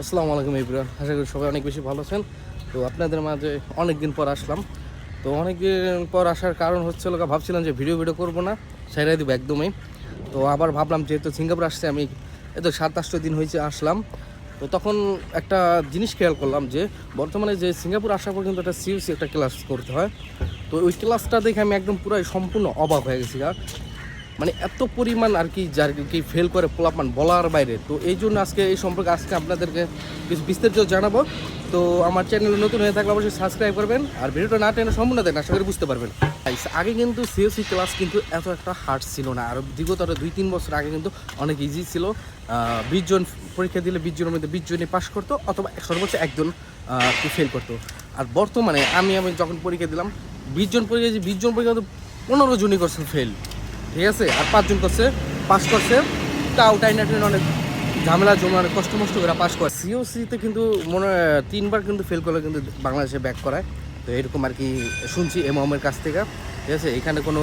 আসসালামু আলাইকুম ইব্রাহিম আশা করি সবাই অনেক বেশি ভালো আছেন। তো আপনাদের মাঝে অনেক দিন পর আসলাম। তো অনেক দিন পর আসার কারণ হচ্ছে লোকা ভাবছিলাম যে ভিডিও ভিডিও করব না সেরাই দেবো একদমই। তো আবার ভাবলাম যেহেতু সিঙ্গাপুর আসছে, আমি এই তো সাত আটটা দিন হয়েছে আসলাম। তো তখন একটা জিনিস খেয়াল করলাম যে বর্তমানে যে সিঙ্গাপুর আসার পর কিন্তু একটা সিউসি একটা ক্লাস করতে হয়। তো ওই ক্লাসটা দেখে আমি একদম পুরাই সম্পূর্ণ অবাক হয়ে গেছি গা। মানে এত পরিমাণ আর কি যার কি ফেল করে পোলাপান বলার বাইরে। তো এই জন্য আজকে এই সম্পর্কে আজকে আপনাদেরকে কিছু বিস্তারিত জানাব। তো আমার চ্যানেল নতুন হয়ে থাকলে অবশ্যই সাবস্ক্রাইব করবেন। আর ভিডিওটা না টেনে সম্পূর্ণ দেন আশা করি বুঝতে পারবেন। আগে কিন্তু সিএসসি ক্লাস কিন্তু এত একটা হার্ড ছিল না। আর বিগত দুই তিন বছর আগে কিন্তু অনেক ইজি ছিল। বিশ জন পরীক্ষা দিলে বিশ জনের মধ্যে বিশ জনই পাশ করতো অথবা সর্বোচ্চ একজন ফেল করতো। আর বর্তমানে আমি আমি যখন পরীক্ষা দিলাম, বিশ জন পরীক্ষা দিয়েছি, বিশ জন পরীক্ষা তো পনেরো জনই করছে ফেল ঠিক আছে? আর পাঁচজন করছে পাস করছে। তাও টাইনা টাইন অনেক ঝামেলা অনেক কষ্ট মষ্ট করে পাস করে সিওসিতে কিন্তু মনে, তিনবার কিন্তু ফেল করলে কিন্তু বাংলাদেশে ব্যাক করায়। তো এরকম আর কি শুনছি এমএমের কাছ থেকে। ঠিক আছে? এখানে কোনো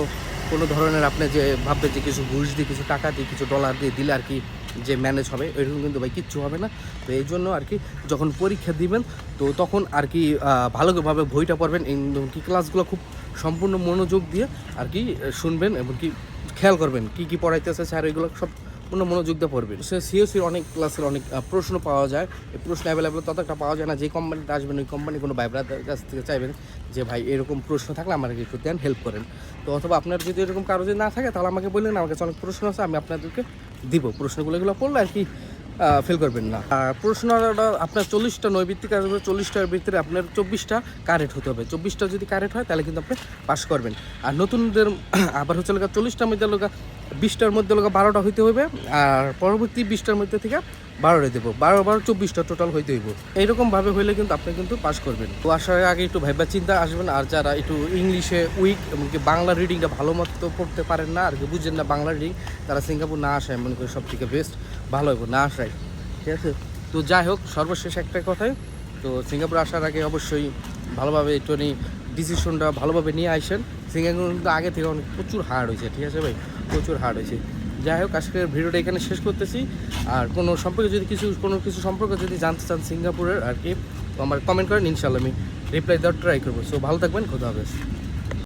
কোনো ধরনের আপনি যে ভাববে যে কিছু ঘুষ দিয়ে, কিছু টাকা দিয়ে, কিছু ডলার দিয়ে দিলে আর কি যে ম্যানেজ হবে, এরকম কিন্তু ভাই কিচ্ছু হবে না। তো এই জন্য আর কি যখন পরীক্ষা দিবেন, তো তখন আর কি ভালোভাবে বইটা পড়বেন। এই কি ক্লাসগুলো খুব সম্পূর্ণ মনোযোগ দিয়ে আর কি শুনবেন। এবং কি খেয়াল করবেন, কি কি পড়াইতেছে স্যার ওইগুলো সব পূর্ণ মনোযোগ দিয়ে পড়বেন। সে সিওসির অনেক ক্লাসের অনেক প্রশ্ন পাওয়া যায়। এই প্রশ্ন অ্যাভেলেবেল তত একটা পাওয়া যায় না, যে কোম্পানিতে আসবেন, ওই কোম্পানি কোনো ভাইব্রাদের কাছ থেকে চাইবেন যে, ভাই, এরকম প্রশ্ন থাকলে আমাকে একটু দেন হেল্প করেন। তো অথবা আপনার যদি এরকম কারও যদি না থাকে, তাহলে আমাকে বললেন, আমার কাছে অনেক প্রশ্ন আছে, আমি আপনাদেরকে দিব। প্রশ্নগুলো এগুলো পড়লে আর কি ফেল করবেন না। আর প্রশ্নটা আপনার চল্লিশটা নৈবিত্তিক আসবে, চল্লিশটার ভিতরে আপনার চব্বিশটা কারেক্ট হতে হবে। চব্বিশটা যদি কারেক্ট হয়, তাহলে কিন্তু আপনি পাস করবেন। আর নতুনদের আবার হচ্ছে লোক চল্লিশটা মধ্যে লোকা বিশটার মধ্যে লোক বারোটা হইতে হবে আর পরবর্তী বিশটার মধ্যে থেকে বারোটা দেবো। বারো বারো, চব্বিশটা টোটাল হইতে হইব। এইরকমভাবে হইলে কিন্তু আপনি কিন্তু পাস করবেন। তো আসার আগে একটু ভাইবা চিন্তা আসবেন, আর যারা একটু ইংলিশে উইক এমনকি বাংলা রিডিংটা ভালো মতো পড়তে পারেন না, আর কি বুঝছেন না বাংলা রিডিং তারা সিঙ্গাপুর না আসায় মনে করি সব থেকে বেস্ট ভালো হইব, না আসায়। ঠিক আছে? তো যাই হোক, সর্বশেষ একটা কথাই, তো সিঙ্গাপুর আসার আগে অবশ্যই ভালোভাবে একটু ডিসিশনটা ভালোভাবে নিয়ে আসেন। সিঙ্গাপুর কিন্তু আগে থেকে অনেক প্রচুর হার্ড হয়েছে, ঠিক আছে ভাই? প্রচুর হার হয়েছে যাই হোক, আজকের ভিডিওটা এখানে শেষ করতেছি। আর কোনো সম্পর্কে যদি কিছু, কোনো কিছু সম্পর্কে যদি জানতে চান সিঙ্গাপুরের আর কি আমার কমেন্ট করেন ইনশাল্লাহ আমি রিপ্লাই দেওয়ার ট্রাই করব। সো ভালো থাকবেন, খোদা হাফেজ।